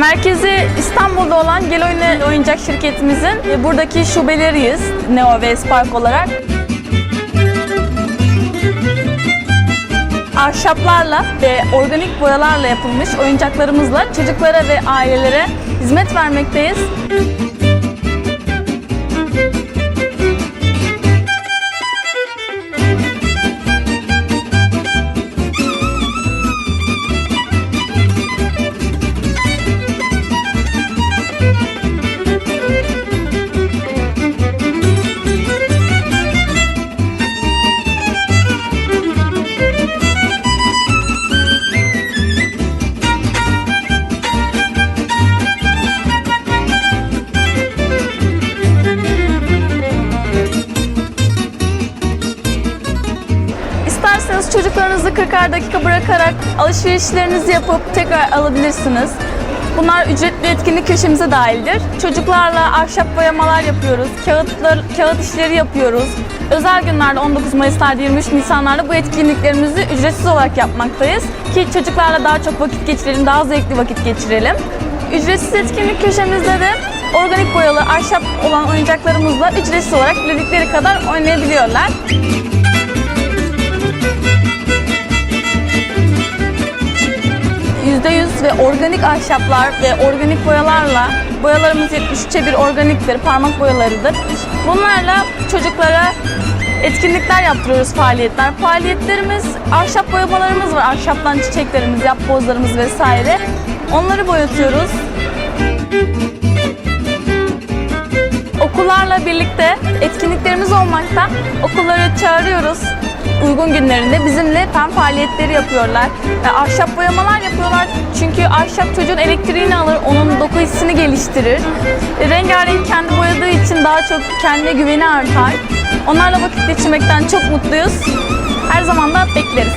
Merkezi İstanbul'da olan Gel Oyna Oyuncak şirketimizin e, buradaki şubeleriyiz Neo ve Spark olarak. Ahşaplarla ve organik boyalarla yapılmış oyuncaklarımızla çocuklara ve ailelere hizmet vermekteyiz. Çocuklarınızı 40'ar dakika bırakarak alışverişlerinizi yapıp tekrar alabilirsiniz. Bunlar ücretli etkinlik köşemize dahildir. Çocuklarla ahşap boyamalar yapıyoruz, kağıtlar, kağıt işleri yapıyoruz. Özel günlerde 19 Mayıs'larda 23 Nisan'larda bu etkinliklerimizi ücretsiz olarak yapmaktayız. Ki çocuklarla daha çok vakit geçirelim, daha zevkli vakit geçirelim. Ücretsiz etkinlik köşemizde de organik boyalı ahşap olan oyuncaklarımızla ücretsiz olarak diledikleri kadar oynayabiliyorlar. %100 ve organik ahşaplar ve organik boyalarla boyalarımız 73'e bir organiktir, parmak boyalarıdır. Bunlarla çocuklara etkinlikler yaptırıyoruz faaliyetler. Faaliyetlerimiz, ahşap boyamalarımız var. Ahşaptan çiçeklerimiz, yapbozlarımız vesaire. Onları boyatıyoruz. Okullarla birlikte etkinliklerimiz olmakta. Okulları çağırıyoruz uygun günlerinde bizimle fen faaliyetleri yapıyorlar. Ve ahşap boyamalar yapıyorlar. Çünkü ahşap çocuğun elektriğini alır, onun doku hissini geliştirir. E, Rengarenk kendi boyadığı için daha çok kendine güveni artar. Onlarla vakit geçirmekten çok mutluyuz. Her zaman da bekleriz.